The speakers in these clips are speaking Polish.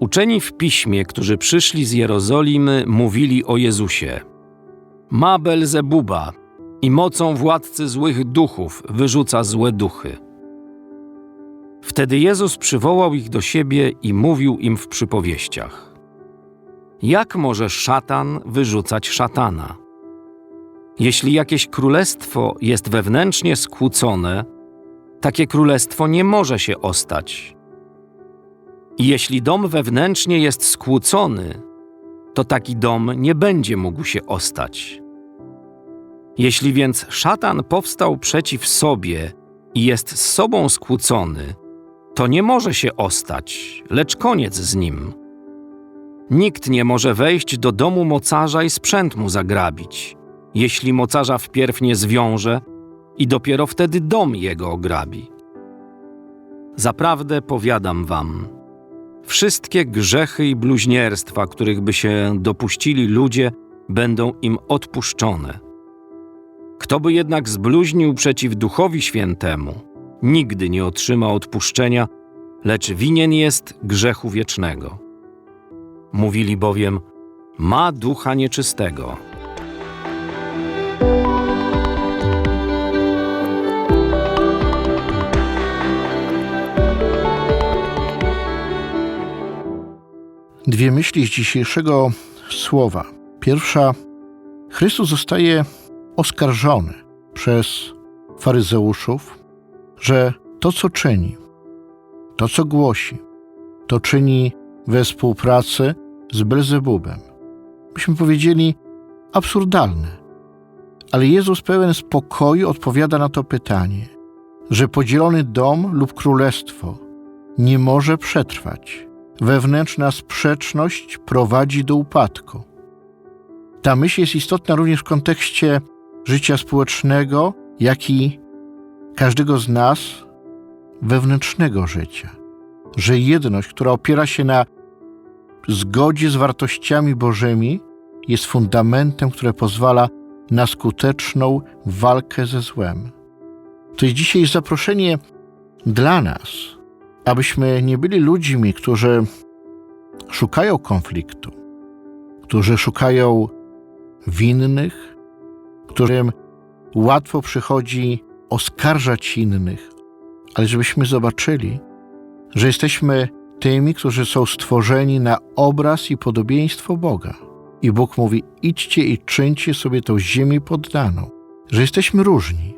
Uczeni w piśmie, którzy przyszli z Jerozolimy, mówili o Jezusie. Ma Belzebuba i mocą władcy złych duchów wyrzuca złe duchy. Wtedy Jezus przywołał ich do siebie i mówił im w przypowieściach. Jak może szatan wyrzucać szatana? Jeśli jakieś królestwo jest wewnętrznie skłócone, takie królestwo nie może się ostać. Jeśli dom wewnętrznie jest skłócony, to taki dom nie będzie mógł się ostać. Jeśli więc szatan powstał przeciw sobie i jest z sobą skłócony, to nie może się ostać, lecz koniec z nim. Nikt nie może wejść do domu mocarza i sprzęt mu zagrabić, jeśli mocarza wpierw nie zwiąże i dopiero wtedy dom jego ograbi. Zaprawdę powiadam wam, wszystkie grzechy i bluźnierstwa, których by się dopuścili ludzie, będą im odpuszczone. Kto by jednak zbluźnił przeciw Duchowi Świętemu, nigdy nie otrzyma odpuszczenia, lecz winien jest grzechu wiecznego. Mówili bowiem, ma ducha nieczystego. Dwie myśli z dzisiejszego słowa. Pierwsza, Chrystus zostaje oskarżony przez faryzeuszów, że to, co czyni, to, co głosi, to czyni we współpracy z Belzebubem. Byśmy powiedzieli absurdalne. Ale Jezus pełen spokoju odpowiada na to pytanie, że podzielony dom lub królestwo nie może przetrwać. Wewnętrzna sprzeczność prowadzi do upadku. Ta myśl jest istotna również w kontekście życia społecznego, jak i każdego z nas wewnętrznego życia. Że jedność, która opiera się na zgodzie z wartościami Bożymi, jest fundamentem, które pozwala na skuteczną walkę ze złem. To jest dzisiaj zaproszenie dla nas, abyśmy nie byli ludźmi, którzy szukają konfliktu, którzy szukają winnych, którym łatwo przychodzi oskarżać innych, ale żebyśmy zobaczyli, że jesteśmy tymi, którzy są stworzeni na obraz i podobieństwo Boga. I Bóg mówi: idźcie i czyńcie sobie tą ziemię poddaną, że jesteśmy różni,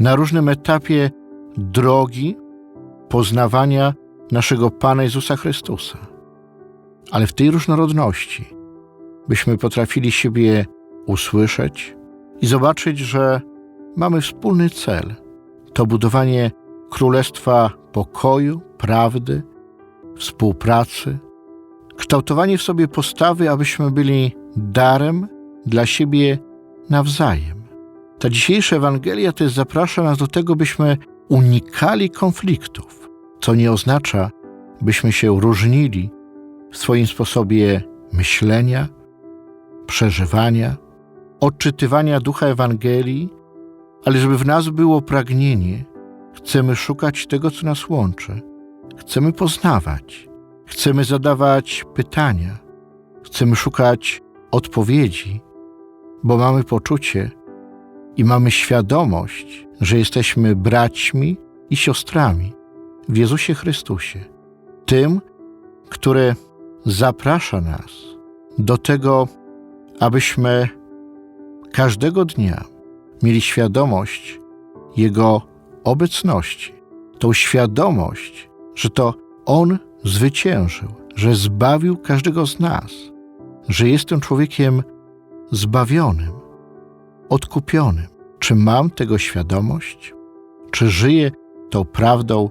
na różnym etapie drogi poznawania naszego Pana Jezusa Chrystusa. Ale w tej różnorodności byśmy potrafili siebie usłyszeć i zobaczyć, że mamy wspólny cel to budowanie królestwa pokoju, prawdy, współpracy, kształtowanie w sobie postawy, abyśmy byli darem dla siebie nawzajem. Ta dzisiejsza Ewangelia też zaprasza nas do tego, byśmy unikali konfliktów, co nie oznacza, byśmy się różnili w swoim sposobie myślenia, przeżywania, odczytywania ducha Ewangelii, ale żeby w nas było pragnienie, chcemy szukać tego, co nas łączy, chcemy poznawać, chcemy zadawać pytania, chcemy szukać odpowiedzi, bo mamy poczucie i mamy świadomość, że jesteśmy braćmi i siostrami w Jezusie Chrystusie, tym, który zaprasza nas do tego, abyśmy każdego dnia mieli świadomość Jego obecności, tą świadomość, że to On zwyciężył, że zbawił każdego z nas, że jestem człowiekiem zbawionym, odkupionym. Czy mam tego świadomość? Czy żyję tą prawdą